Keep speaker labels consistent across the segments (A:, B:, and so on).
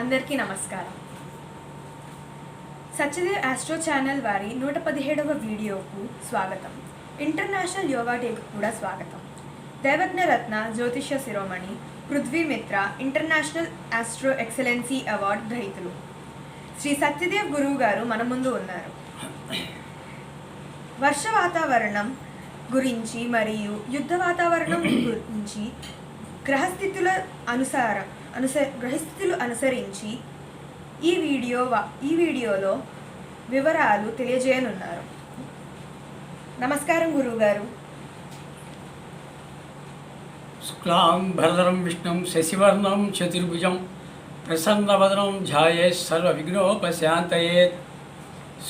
A: అందరికీ నమస్కారం. Satyadev astro channel వారి నూట పదిహేడవ వీడియోకు స్వాగతం. ఇంటర్నేషనల్ యోగా డేకు కూడా స్వాగతం. దైవజ్ఞ రత్న జ్యోతిష్య శిరోమణి పృథ్వీ మిత్ర ఇంటర్నేషనల్ ఆస్ట్రో ఎక్సలెన్సీ అవార్డు గ్రహీతులు. శ్రీ సత్యదేవ్ గురువు గారు మన ముందు ఉన్నారు. వర్ష వాతావరణం గురించి మరియు యుద్ధ వాతావరణం గురించి గ్రహస్థితుల అనుసారం అనుస గ్రహస్థితులు అనుసరించి ఈ వీడియో ఈ వీడియోలో వివరాలు తెలియజేయనున్నారు. నమస్కారం గురువుగారు.
B: శుక్లాం భరదరం విష్ణుం శశివర్ణం చతుర్భుజం ప్రసన్నవదనం ధ్యాయే సర్వవిఘ్నోపశాంతయే.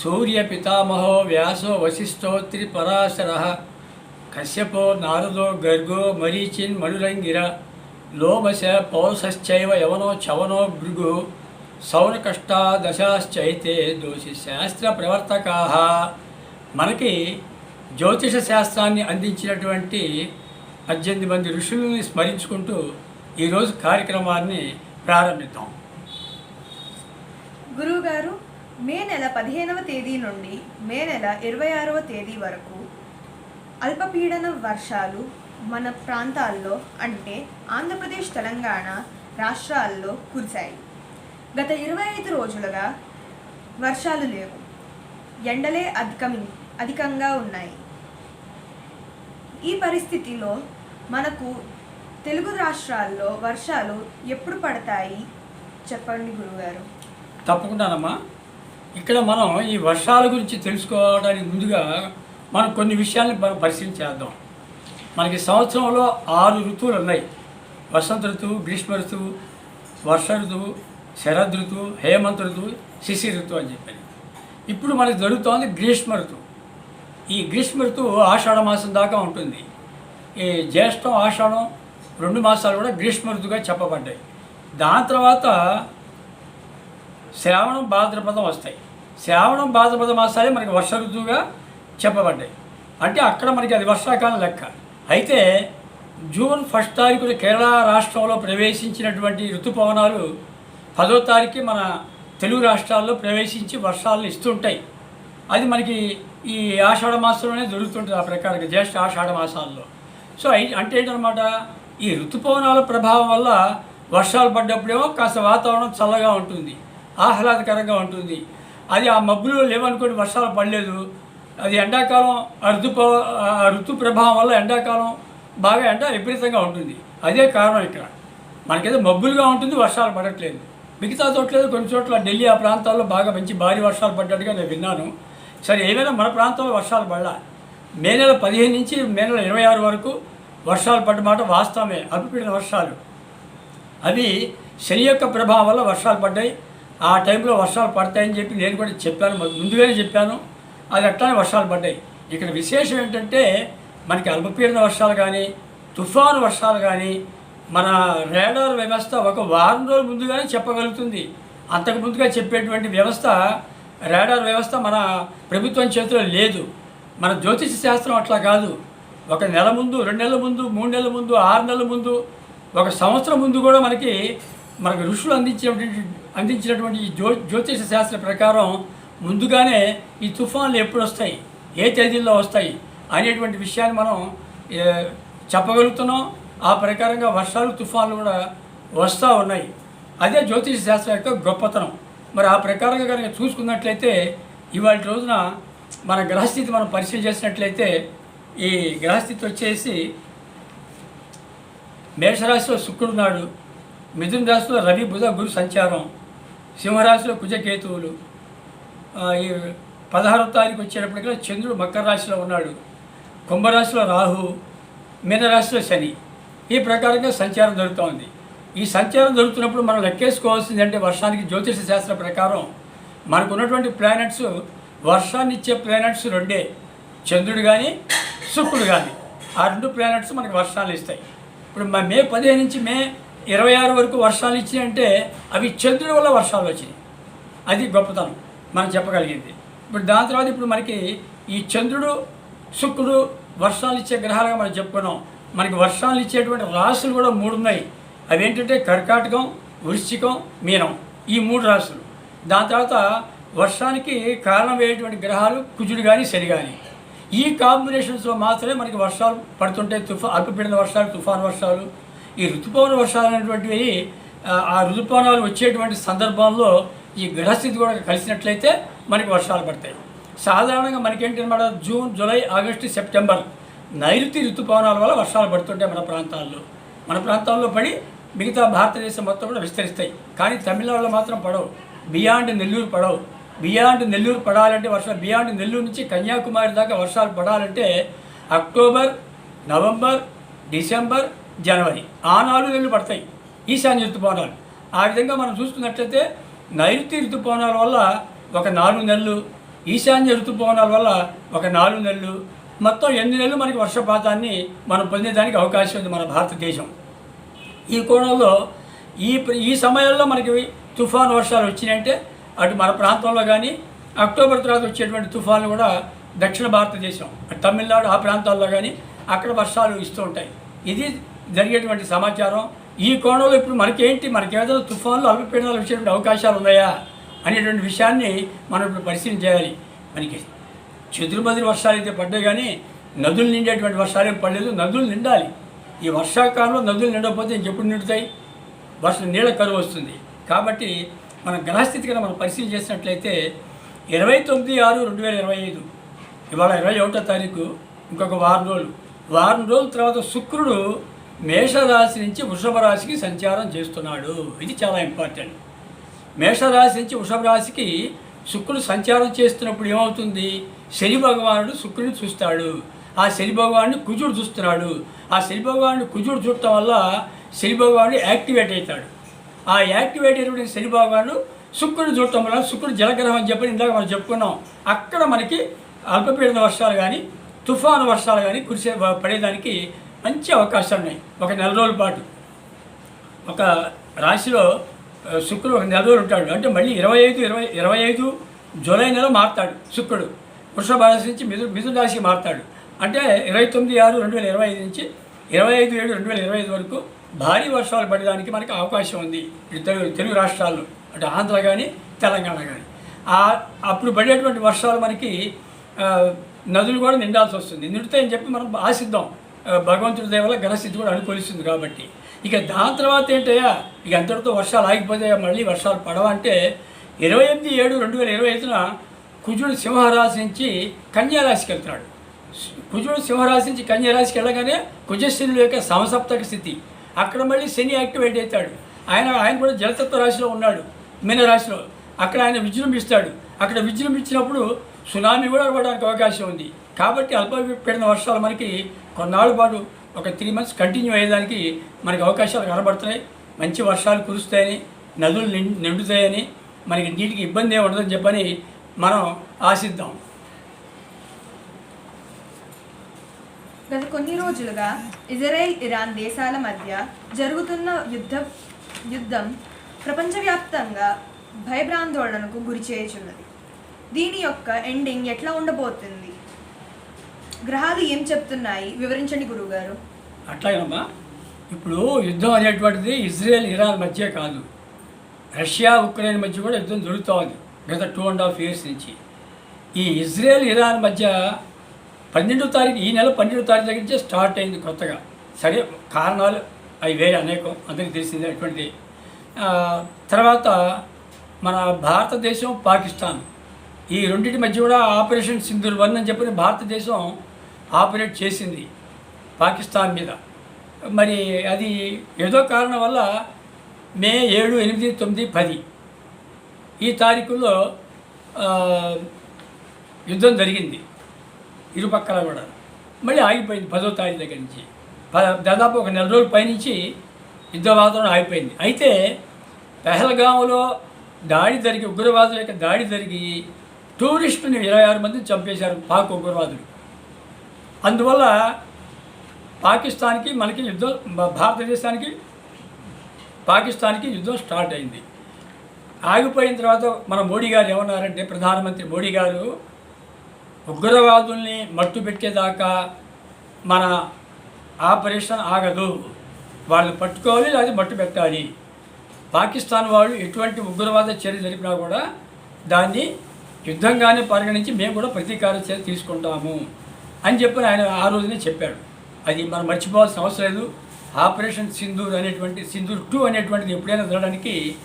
B: సూర్యపితామహో వ్యాసో వశిష్ఠోత్రి పరాశర కశ్యపో నారదో గర్గో మరీచిన్ మనులంగిర లోమశ పౌసశ్చైవ యవనో చవనో భృగు సౌనకష్టాదశాశ్చైతే దోషి శాస్త్ర ప్రవర్తకా మనకి జ్యోతిష శాస్త్రాన్ని అందించినటువంటి పద్దెనిమిది మంది ఋషులని స్మరించుకుంటూ ఈరోజు కార్యక్రమాన్ని ప్రారంభిద్దాం.
A: గురువుగారు మే నెల పదిహేనవ తేదీ నుండి మే నెల ఇరవై ఆరవ తేదీ వరకు అల్పపీడన వర్షాలు మన ప్రాంతాల్లో అంటే ఆంధ్రప్రదేశ్ తెలంగాణ రాష్ట్రాల్లో కురిశాయి. గత ఇరవై ఐదు రోజులుగా వర్షాలు లేవు. ఎండలే అధికమి అధికంగా ఉన్నాయి. ఈ పరిస్థితిలో మనకు తెలుగు రాష్ట్రాల్లో వర్షాలు ఎప్పుడు పడతాయి? చెప్పండి గురుగారు
B: తప్పకుండానమ్మా ఇక్కడ మనం ఈ వర్షాల గురించి తెలుసుకోవడానికి ముందుగా మనం కొన్ని విషయాలను పరిశీలించేద్దాం. మనకి సంవత్సరంలో ఆరు ఋతువులు ఉన్నాయి. వసంత ఋతువు గ్రీష్మ ఋతువు వర్ష ఋతువు శరద్ ఋతువు హేమంత ఋతువు శిశిర ఋతువు అని చెప్పారు. ఇప్పుడు మనకి జరుగుతోంది గ్రీష్మ ఋతువు. ఈ గ్రీష్మ ఋతువు ఆషాఢ మాసం దాకా ఉంటుంది. ఈ జ్యేష్టం ఆషాఢం రెండు మాసాలు కూడా గ్రీష్మ ఋతువుగా చెప్పబడ్డాయి. దాని తర్వాత శ్రావణం భాద్రపదం వస్తాయి. శ్రావణం భాద్రపద మాసాలే మనకి వర్ష ఋతువుగా చెప్పబడ్డాయి. అంటే అక్కడ మనకి అది వర్షాకాలం లెక్క. అయితే జూన్ ఫస్ట్ తారీఖున కేరళ రాష్ట్రంలో ప్రవేశించినటువంటి ఋతుపవనాలు పదో తారీఖు మన తెలుగు రాష్ట్రాల్లో ప్రవేశించి వర్షాలను ఇస్తుంటాయి. అది మనకి ఈ ఆషాఢ మాసంలోనే దొరుకుతుంటుంది ఆ ప్రకారంగా జ్యేష్ఠ ఆషాఢ మాసాల్లో. సో అంటే ఏంటనమాట ఈ ఋతుపవనాల ప్రభావం వల్ల వర్షాలు పడ్డప్పుడేమో కాస్త వాతావరణం చల్లగా ఉంటుంది ఆహ్లాదకరంగా ఉంటుంది. అది ఆ మబ్బులు లేవనుకోని వర్షాలు పడలేదు అది ఎండాకాలం ఆ ఋతు ఋతు ప్రభావం వల్ల ఎండాకాలం బాగా ఎండ విపరీతంగా ఉంటుంది. అదే కారణం ఇక్కడ. మనకేదో మబ్బులుగా ఉంటుంది వర్షాలు పడట్లేదు. మిగతా చోట్లేదు కొన్ని చోట్ల ఢిల్లీ ఆ ప్రాంతాల్లో బాగా మంచి భారీ వర్షాలు పడ్డట్టుగా నేను విన్నాను. సరే ఏమైనా మన ప్రాంతంలో వర్షాలు పడలా? మే నెల పదిహేను నుంచి మే నెల ఇరవై ఆరు వరకు వర్షాలు పడ్డ మాట వాస్తవమే. అల్పపీడన వర్షాలు. అవి శని యొక్క ప్రభావం వల్ల వర్షాలు పడ్డాయి. ఆ టైంలో వర్షాలు పడతాయని చెప్పి నేను కూడా చెప్పాను. ముందుగానే చెప్పాను. అది అట్లానే వర్షాలు పడ్డాయి. ఇక్కడ విశేషం ఏంటంటే మనకి అల్పపీడన వర్షాలు కానీ తుఫాను వర్షాలు కానీ మన రేడార్ వ్యవస్థ ఒక వారం రోజుల ముందుగానే చెప్పగలుగుతుంది. అంతకు ముందుగా చెప్పేటువంటి వ్యవస్థ రేడార్ వ్యవస్థ మన ప్రభుత్వం చేతిలో లేదు. మన జ్యోతిష శాస్త్రం అట్లా కాదు. ఒక నెల ముందు రెండు నెలల ముందు మూడు నెలల ముందు ఆరు నెలల ముందు ఒక సంవత్సరం ముందు కూడా మనకి మనకు ఋషులు అందించినటువంటి అందించినటువంటి జ్యో జ్యోతిష శాస్త్ర ప్రకారం ముందుగానే ఈ తుఫాన్లు ఎప్పుడు వస్తాయి? ఏ తేదీల్లో వస్తాయి? అనేటువంటి విషయాన్ని మనం చెప్పగలుగుతున్నాం. ఆ ప్రకారంగా వర్షాలు తుఫాన్లు కూడా వస్తూ ఉన్నాయి. అదే జ్యోతిష శాస్త్రం యొక్క గొప్పతనం. మరి ఆ ప్రకారంగా కనుక చూసుకున్నట్లయితే ఇవాళ రోజున మన గ్రహస్థితి మనం పరిశీలన చేసినట్లయితే ఈ గ్రహస్థితి వచ్చేసి మేషరాశిలో శుక్రుడు నాడు మిథున రాశిలో రవి బుధ గురు సంచారం. సింహరాశిలో కుజకేతువులు. ఈ పదహారవ తారీఖు వచ్చేటప్పటికీ చంద్రుడు మకర రాశిలో ఉన్నాడు. కుంభరాశిలో రాహు మీనరాశిలో శని. ఈ ప్రకారంగా సంచారం జరుగుతోంది. ఈ సంచారం జరుగుతున్నప్పుడు మనం లెక్కేసుకోవాల్సింది అంటే వర్షానికి జ్యోతిష శాస్త్ర ప్రకారం మనకు ఉన్నటువంటి ప్లానెట్స్ వర్షాన్ని ఇచ్చే ప్లానెట్స్ రెండే. చంద్రుడు కానీ శుక్రుడు కానీ ఆ రెండు ప్లానెట్స్ మనకి వర్షాలు ఇస్తాయి. ఇప్పుడు మ- మే పదిహేను నుంచి మే ఇరవై ఆరు వరకు వర్షాలు ఇచ్చినాయంటే అవి చంద్రుడి వల్ల వర్షాలు వచ్చినాయి. అది గొప్పతనం. మనం చెప్పగలిగింది. ఇప్పుడు దాని తర్వాత ఇప్పుడు మనకి ఈ చంద్రుడు శుక్రుడు వర్షాలు ఇచ్చే గ్రహాలుగా మనం చెప్పుకున్నాం. మనకి వర్షాలు ఇచ్చేటువంటి రాశులు కూడా మూడు ఉన్నాయి. అవేంటంటే కర్కాటకం వృశ్చికం మీనం ఈ మూడు రాశులు. దాని తర్వాత వర్షానికి కారణమయ్యేటువంటి గ్రహాలు కుజుడు కానీ శని కానీ ఈ కాంబినేషన్స్లో మాత్రమే మనకి వర్షాలు పడుతుంటాయి. తుఫా అల్పపీడన వర్షాలు తుఫాను వర్షాలు. ఈ ఋతుపవన వర్షాలు అనేటువంటివి ఆ, ఆ ఋతుపవనాలు వచ్చేటువంటి సందర్భంలో ఈ గ్రహస్థితి కూడా కలిసినట్లయితే మనకి వర్షాలు పడతాయి. సాధారణంగా మనకేంటి అనమాట జూన్ జూలై ఆగస్టు సెప్టెంబర్ నైరుతి ఋతుపవనాల వల్ల వర్షాలు పడుతుంటాయి మన ప్రాంతాల్లో. మన ప్రాంతాల్లో పడి మిగతా భారతదేశం మొత్తం కూడా విస్తరిస్తాయి. కానీ తమిళనాడులో మాత్రం పడవు. బియాండ్ నెల్లూరు పడవు. బియాండ్ నెల్లూరు పడాలంటే వర్షాలు బియాండ్ నెల్లూరు నుంచి కన్యాకుమారి దాకా వర్షాలు పడాలంటే అక్టోబర్ నవంబర్ డిసెంబర్ జనవరి ఆ నాలుగు నెలలు పడతాయి. ఈశాన్య ఋతుపవనాలు. ఆ విధంగా మనం చూసుకున్నట్లయితే నైరుతి ఋతుపవనాల వల్ల ఒక నాలుగు నెలలు ఈశాన్య ఋతుపవనాల వల్ల ఒక నాలుగు నెలలు మొత్తం ఎనిమిది నెలలు మనకి వర్షపాతాన్ని మనం పొందేదానికి అవకాశం ఉంది మన భారతదేశం. ఈ కోణంలో ఈ ఈ సమయంలో మనకి తుఫాను వర్షాలు వచ్చినాయంటే అటు మన ప్రాంతంలో కానీ అక్టోబర్ తర్వాత వచ్చేటువంటి తుఫాను కూడా దక్షిణ భారతదేశం తమిళనాడు ఆ ప్రాంతాల్లో కానీ అక్కడ వర్షాలు ఇస్తూ ఉంటాయి. ఇది జరిగేటువంటి సమాచారం. ఈ కోణంలో ఇప్పుడు మనకేంటి? మనకేదో తుఫాన్లో తుఫాన్లు అల్పపీడనాలు వచ్చేటువంటి అవకాశాలు ఉన్నాయా అనేటువంటి విషయాన్ని మనం ఇప్పుడు పరిశీలన చేయాలి. మనకి చెదురుమదురు వర్షాలు అయితే పడ్డాయి కానీ నదులు నిండేటువంటి వర్షాలు ఏం పడలేదు. నదులు నిండాలి. ఈ వర్షాకాలంలో నదులు నిండకపోతే ఇంకెప్పుడు నిండుతాయి? వర్షం నీళ్ళ కరువు వస్తుంది. కాబట్టి మన గ్రహస్థితి కనుక మనం పరిశీలన చేసినట్లయితే ఇరవై తొమ్మిది ఆరు రెండు వేల ఇరవై ఐదు ఇవాళ ఇరవై ఒకటో తారీఖు ఇంకొక వారం రోజులు. వారం రోజుల తర్వాత శుక్రుడు మేషరాశి నుంచి వృషభ రాశికి సంచారం చేస్తున్నాడు. ఇది చాలా ఇంపార్టెంట్ మేషరాశి నుంచి వృషభ రాశికి శుక్రుడు సంచారం చేస్తున్నప్పుడు ఏమవుతుంది? శని భగవానుడు శుక్రుడిని చూస్తాడు. ఆ శని భగవానుడిని కుజుడు చూస్తున్నాడు. ఆ శని భగవానుడు కుజుడు చూడటం వల్ల శని భగవానుడు యాక్టివేట్ అవుతాడు. ఆ యాక్టివేట్ అయినటువంటి శని భగవానుడు శుక్రుడు చూడటం వల్ల శుక్రుడు జలగ్రహం అని చెప్పి ఇందాక మనం చెప్పుకున్నాం. అక్కడ మనకి అల్పపీడన వర్షాలు కానీ తుఫాను వర్షాలు కానీ కురిసే పడేదానికి మంచి అవకాశాలు ఉన్నాయి. ఒక నెల రోజుల పాటు. ఒక రాశిలో శుక్రుడు ఒక నెల రోజులు ఉంటాడు. అంటే మళ్ళీ ఇరవై ఐదు ఇరవై ఇరవై ఐదు జూలై నెల మారుతాడు శుక్రుడు. వృషభ రాశి నుంచి మిథు మిథున రాశికి మారుతాడు. అంటే ఇరవై తొమ్మిది ఆరు రెండు వేల ఇరవై ఐదు నుంచి ఇరవై ఐదు ఏడు రెండు వేల ఇరవై ఐదు వరకు భారీ వర్షాలు పడడానికి మనకి అవకాశం ఉంది. తెలుగు తెలుగు రాష్ట్రాల్లో. అంటే ఆంధ్ర కానీ తెలంగాణ కానీ ఆ అప్పుడు పడేటువంటి వర్షాలు మనకి నదులు కూడా నిండాల్సి వస్తుంది. నిండుతాయని చెప్పి మనం ఆశిద్దాం. భగవంతుడి దయ వల్ల కూడా అనుకూలిస్తుంది కాబట్టి. ఇక దాని తర్వాత ఏంటయ్యా? ఇక అంతటితో వర్షాలు ఆగిపోతే మళ్ళీ వర్షాలు పడవంటే ఇరవై ఎనిమిది ఏడు రెండు వేల ఇరవై ఐదున కుజుడు సింహరాశి నుంచి కన్యారాశికి వెళ్తున్నాడు. కుజుడు సింహరాశి నుంచి కన్యారాశికి వెళ్ళగానే కుజశనుల యొక్క సమసప్తక స్థితి. అక్కడ మళ్ళీ శని యాక్టివేట్ అవుతాడు ఆయన ఆయన కూడా జలతత్వ రాశిలో ఉన్నాడు. మీనరాశిలో అక్కడ ఆయన విజృంభిస్తాడు. అక్కడ విజృంభించినప్పుడు సునామీ కూడా పడడానికి అవకాశం ఉంది. కాబట్టి అల్పపీడన వర్షాలు మనకి కొన్నాళ్ళ పాటు ఒక త్రీ మంత్స్ కంటిన్యూ అయ్యేదానికి మనకి అవకాశాలు కనబడుతున్నాయి. మంచి వర్షాలు కురుస్తాయని నదులు నిం నిండుతాయని మనకి నీటికి ఇబ్బంది ఏమి ఉండదని చెప్పని మనం ఆశిద్దాం.
A: గత కొన్ని రోజులుగా ఇజ్రాయెల్ ఇరాన్ దేశాల మధ్య జరుగుతున్న యుద్ధం యుద్ధం ప్రపంచవ్యాప్తంగా భయభ్రాందోళనకు గురి చేయుచున్నది. దీని యొక్క ఎండింగ్ ఎట్లా ఉండబోతుంది? గ్రహాలు ఏం చెప్తున్నాయి? వివరించండి గురువుగారు.
B: అట్లాగేనమ్మా ఇప్పుడు యుద్ధం అనేటువంటిది ఇజ్రాయెల్ ఇరాన్ మధ్య కాదు. రష్యా ఉక్రెయిన్ మధ్య కూడా యుద్ధం జరుగుతోంది గత టూ అండ్ హాఫ్ ఇయర్స్ నుంచి. ఈ ఇజ్రాయెల్ ఇరాన్ మధ్య పన్నెండో తారీఖు ఈ నెల పన్నెండో తారీఖు దగ్గర నుంచే స్టార్ట్ అయింది కొత్తగా. సరే కారణాలు అవి వేరే అనేకం అందరికీ తెలిసిందే అటువంటిది. తర్వాత మన భారతదేశం పాకిస్తాన్. ఈ రెండింటి మధ్య కూడా ఆపరేషన్ సింధుల్ వన్ అని చెప్పి భారతదేశం ఆపరేట్ చేసింది పాకిస్తాన్ మీద. మరి అది ఏదో కారణం వల్ల మే ఏడు ఎనిమిది తొమ్మిది పది ఈ తారీఖుల్లో యుద్ధం జరిగింది ఇరుపక్కల కూడా. మళ్ళీ ఆగిపోయింది పదో తారీఖు దగ్గర నుంచి. ప- దాదాపు ఒక నెల రోజుల పైనుంచి యుద్ధ వాతావరణం ఆగిపోయింది. అయితే పెహల్గాంలో దాడి జరిగి ఉగ్రవాదుల యొక్క దాడి జరిగి టూరిస్టుని ఇరవై ఆరు మందిని చంపేశారు పాక్ ఉగ్రవాదులు. అందువల్ల పాకిస్తాన్కి మనకి యుద్ధం భారతదేశానికి పాకిస్తాన్కి యుద్ధం స్టార్ట్ అయింది. ఆగిపోయిన తర్వాత మన మోడీ గారు ఏమన్నారంటే ప్రధానమంత్రి మోడీ గారు ఉగ్రవాదుల్ని మట్టు పెట్టేదాకా మన ఆపరేషన్ ఆగదు. వాళ్ళని పట్టుకోవాలి అది మట్టు పెట్టాలి. పాకిస్తాన్ వాళ్ళు ఎటువంటి ఉగ్రవాద చర్య జరిపినా కూడా దాన్ని యుద్ధంగానే పరిగణించి మేము కూడా ప్రతీకార చర్య తీసుకుంటాము. అని చెప్పి ఆయన ఆ రోజునే చెప్పాడు. అది మనం మర్చిపోవాల్సిన అవసరం లేదు. ఆపరేషన్ సింధూర్ అనేటువంటి సింధూర్ టూ అనేటువంటిది ఎప్పుడైనా జరగడానికి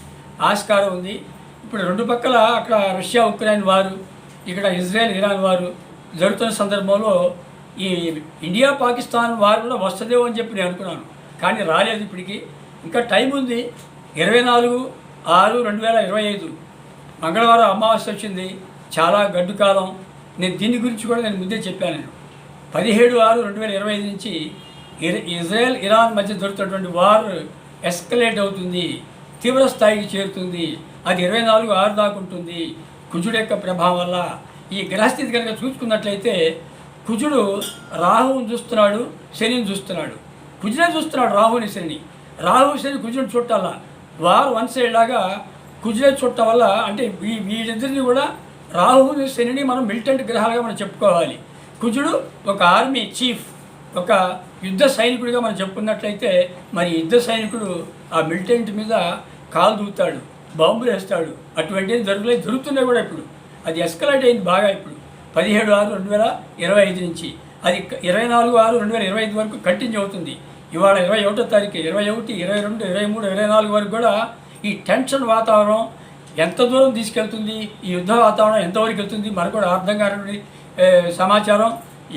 B: ఆస్కారం ఉంది. ఇప్పుడు రెండు పక్కల అక్కడ రష్యా ఉక్రెయిన్ వారు ఇక్కడ ఇజ్రాయెల్ ఇరాన్ వారు జరుగుతున్న సందర్భంలో ఈ ఇండియా పాకిస్తాన్ వారు కూడా వస్తుందేమో అని చెప్పి నేను అనుకున్నాను. కానీ రాలేదు ఇప్పటికి. ఇంకా టైం ఉంది. ఇరవై నాలుగు ఆరు రెండు వేల ఇరవై ఐదు. మంగళవారం అమావాస్య వచ్చింది. చాలా గడ్డు కాలం నేను దీని గురించి కూడా నేను ముందే చెప్పాను నేను. పదిహేడు ఆరు రెండు వేల ఇరవై ఐదు నుంచి ఇజ్రాయెల్ ఇరాన్ మధ్య జరుగుతున్నటువంటి వార్ ఎస్కలేట్ అవుతుంది తీవ్ర స్థాయికి చేరుతుంది. అది ఇరవై నాలుగు ఆరు దాకా ఉంటుంది. కుజుడు యొక్క ప్రభావం వల్ల ఈ గ్రహస్థితి కనుక చూసుకున్నట్లయితే కుజుడు రాహువుని చూస్తున్నాడు శనిని చూస్తున్నాడు. కుజుడే చూస్తున్నాడు రాహుని శని రాహు శని కుజుడు చుట్టాల. వారు వన్ సైడ్ లాగా కుజుడే చుట్టం వల్ల అంటే వీ వీరిద్దరిని కూడా రాహుని శనిని మనం మిలిటెంట్ గ్రహాలుగా మనం చెప్పుకోవాలి. కుజుడు ఒక ఆర్మీ చీఫ్ ఒక యుద్ధ సైనికుడిగా మనం చెప్పుకున్నట్లయితే మరి యుద్ధ సైనికుడు ఆ మిలిటెంట్ మీద కాలు దూతాడు బాంబులు వేస్తాడు. అటువంటివి జరుగులే దొరుకుతున్నాయి కూడా ఇప్పుడు. అది ఎస్కలేట్ అయింది బాగా ఇప్పుడు. పదిహేడు ఆరు రెండు వేల ఇరవై ఐదు నుంచి. అది ఇరవై నాలుగు ఆరు రెండు వేల ఇరవై ఐదు వరకు కంటిన్యూ అవుతుంది. ఇవాళ ఇరవై ఒకటో తారీఖు ఇరవై ఒకటి ఇరవై రెండు ఇరవై మూడు ఇరవై నాలుగు వరకు కూడా ఈ టెన్షన్ వాతావరణం ఎంత దూరం తీసుకెళ్తుంది ఈ యుద్ధ వాతావరణం ఎంతవరకు వెళ్తుంది మనకు కూడా అర్థం కానివ్వండి. సమాచారం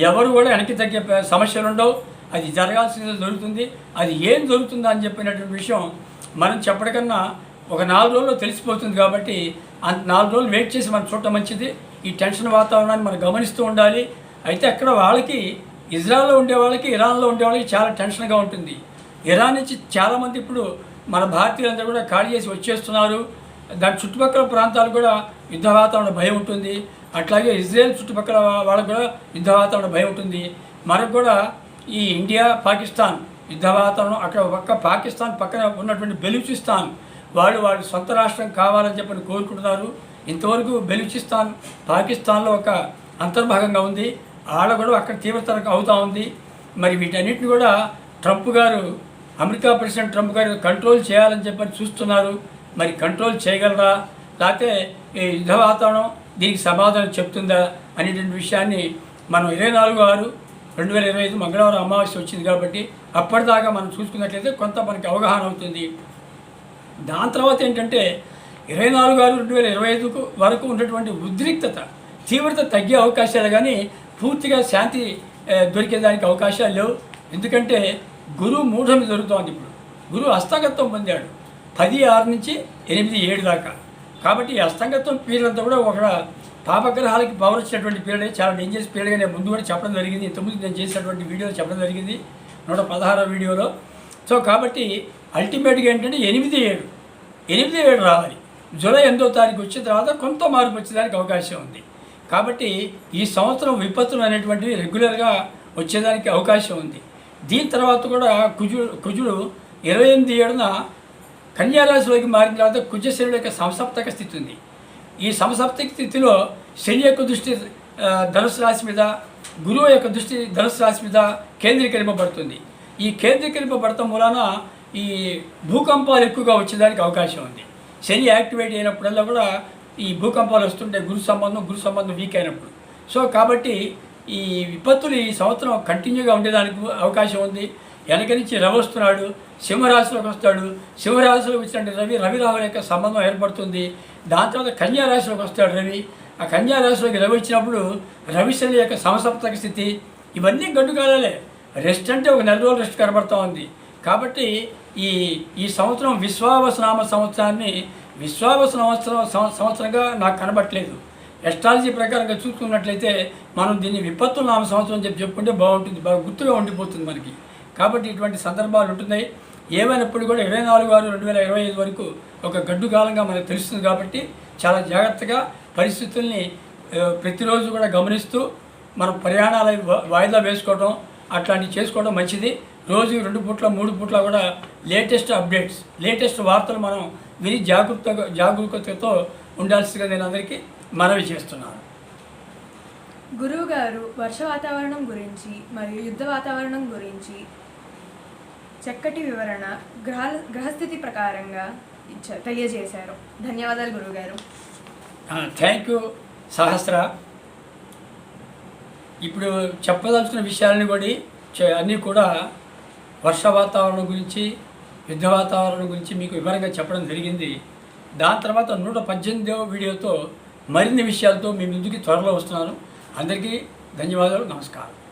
B: ఎవరు కూడా వెనక్కి తగ్గే సమస్యలు ఉండవు. అది జరగాల్సింది జరుగుతుంది అది ఏం జరుగుతుందా అని చెప్పినటువంటి విషయం మనం చెప్పడికన్నా ఒక నాలుగు రోజుల్లో తెలిసిపోతుంది కాబట్టి అంత నాలుగు రోజులు వెయిట్ చేసి మనం చూడటం మంచిది. ఈ టెన్షన్ వాతావరణాన్ని మనం గమనిస్తూ ఉండాలి. అయితే అక్కడ వాళ్ళకి ఇజ్రాయెల్లో ఉండే వాళ్ళకి ఇరాన్లో ఉండే వాళ్ళకి చాలా టెన్షన్గా ఉంటుంది. ఇరాన్ నుంచి చాలామంది ఇప్పుడు మన భారతీయులందరూ కూడా ఖాళీ చేసి వచ్చేస్తున్నారు. దాని చుట్టుపక్కల ప్రాంతాలు కూడా యుద్ధ వాతావరణ భయం ఉంటుంది. అట్లాగే ఇజ్రాయెల్ చుట్టుపక్కల వాళ్ళకు కూడా యుద్ధ వాతావరణ భయం ఉంటుంది. మనకు కూడా ఈ ఇండియా పాకిస్తాన్ యుద్ధ వాతావరణం అక్కడ పక్క పాకిస్తాన్ పక్కన ఉన్నటువంటి బెలూచిస్తాన్ వాళ్ళు వాళ్ళ సొంత రాష్ట్రం కావాలని చెప్పని కోరుకుంటున్నారు. ఇంతవరకు బెలూచిస్తాన్ పాకిస్తాన్లో ఒక అంతర్భాగంగా ఉంది. ఆడ కూడా అక్కడ తీవ్రతరం అవుతూ ఉంది. మరి వీటన్నిటిని కూడా Trump garu America president Trump garu control చేయాలని చెప్పని చూస్తున్నారు. మరి కంట్రోల్ చేయగలరా? లేకపోతే ఈ యుద్ధ వాతావరణం దీనికి సమాధానం చెప్తుందా అనేటువంటి విషయాన్ని మనం ఇరవై నాలుగు ఆరు రెండు వేల ఇరవై ఐదు మంగళవారం అమావాస్య వచ్చింది కాబట్టి అప్పటిదాకా మనం చూసుకున్నట్లయితే కొంత మనకి అవగాహన అవుతుంది. దాని తర్వాత ఏంటంటే ఇరవై నాలుగు ఆరు రెండు వేల ఇరవై ఐదుకు వరకు ఉన్నటువంటి ఉద్రిక్తత తీవ్రత తగ్గే అవకాశాలు కానీ పూర్తిగా శాంతి దొరికేదానికి అవకాశాలు లేవు. ఎందుకంటే గురువు మూఢమి జరుగుతోంది ఇప్పుడు. గురువు హస్తగత్వం పొందాడు. పది ఆరు నుంచి ఎనిమిది ఏడు దాకా. కాబట్టి అస్తంగత్వం పీరియడ్ అంతా కూడా ఒక పాపగ్రహాలకి పవర్ వచ్చినటువంటి పీరియడ్ చాలా డేంజరస్ పీరియడ్గా నేను ముందు కూడా చెప్పడం జరిగింది. ఇంతకుముందు నేను చేసినటువంటి వీడియోలో చెప్పడం జరిగింది. నూట పదహారో వీడియోలో. సో కాబట్టి అల్టిమేట్గా ఏంటంటే ఎనిమిది ఏడు. ఎనిమిది ఏడు రావాలి. జూలై ఎనిమిదో తారీఖు వచ్చిన తర్వాత కొంత మార్పు వచ్చేదానికి అవకాశం ఉంది. కాబట్టి ఈ సంవత్సరం విపత్తులు అనేటువంటివి రెగ్యులర్గా వచ్చేదానికి అవకాశం ఉంది. దీని తర్వాత కూడా కుజుడు కుజుడు ఇరవై ఎనిమిది ఏడున కన్యారాశిలోకి మారిన తర్వాత కుజశనుడు యొక్క సంసప్తక స్థితి ఉంది. ఈ సంసప్తక స్థితిలో శని యొక్క దృష్టి ధనుసు రాశి మీద గురువు యొక్క దృష్టి ధనుసు రాశి మీద కేంద్రీకరింపబడుతుంది. ఈ కేంద్రీకరింపబడటం మూలాన ఈ భూకంపాలు ఎక్కువగా వచ్చేదానికి అవకాశం ఉంది. శని యాక్టివేట్ అయినప్పుడల్లా కూడా ఈ భూకంపాలు వస్తుంటే గురు సంబంధం గురు సంబంధం వీక్ అయినప్పుడు. సో కాబట్టి ఈ విపత్తులు ఈ సంవత్సరం కంటిన్యూగా ఉండేదానికి అవకాశం ఉంది. వెనక నుంచి రవి వస్తున్నాడు సింహరాశిలోకి వస్తాడు. సింహరాశిలోకి వచ్చినట్టు రవి రవి రావుల యొక్క సంబంధం ఏర్పడుతుంది. దాని తర్వాత కన్యా రాశిలోకి వస్తాడు రవి. ఆ కన్యా రాశిలోకి రవి వచ్చినప్పుడు రవిశని యొక్క సమసప్తక స్థితి ఇవన్నీ గడ్డుకాలలే రెస్ట్ అంటే ఒక నెల రోజులు రెస్ట్ కనబడతా ఉంది. కాబట్టి ఈ ఈ సంవత్సరం విశ్వావసనామ సంవత్సరాన్ని విశ్వావస సంవత్సరం సంవత్సరంగా నాకు కనబట్టలేదు ఎస్ట్రాలజీ ప్రకారంగా చూసుకున్నట్లయితే మనం దీన్ని విపత్తు నామ సంవత్సరం చెప్పి చెప్పుకుంటే బాగుంటుంది బాగా గుర్తుగా ఉండిపోతుంది మనకి. కాబట్టి ఇటువంటి సందర్భాలు ఉంటున్నాయి. ఏమైనప్పుడు కూడా ఇరవై నాలుగు ఆరు రెండు వేల ఇరవై ఐదు వరకు ఒక గడ్డు కాలంగా మనకు తెలుస్తుంది కాబట్టి చాలా జాగ్రత్తగా పరిస్థితుల్ని ప్రతిరోజు కూడా గమనిస్తూ మనం ప్రయాణాలు వా- వాయిదా వేసుకోవడం అట్లాంటివి చేసుకోవడం మంచిది. రోజు రెండు పూట్ల మూడు పూట్ల కూడా లేటెస్ట్ అప్డేట్స్ లేటెస్ట్ వార్తలు మనం విని జాగ్రత్తగా జాగరూకతతో ఉండాల్సిందిగా నేను అందరికీ మనవి చేస్తున్నాను.
A: గురువు గారు వర్ష వాతావరణం గురించి మరియు యుద్ధ వాతావరణం గురించి చక్కటి వివరణ గ్రహ గ్రహస్థితి ప్రకారంగా ఇచ్చ- తెలియజేశారు. ధన్యవాదాలు గురువుగారు.
B: Thank you Sahasra. ఇప్పుడు చెప్పదలుచుకున్న విషయాలని కూడా చే- అన్నీ కూడా వర్ష వాతావరణం గురించి యుద్ధ వాతావరణం గురించి మీకు వివరంగా చెప్పడం జరిగింది. దాని తర్వాత నూట పద్దెనిమిదవ వీడియోతో మరిన్ని విషయాలతో మీ ముందుకి త్వరలో వస్తున్నాను. అందరికీ ధన్యవాదాలు నమస్కారం.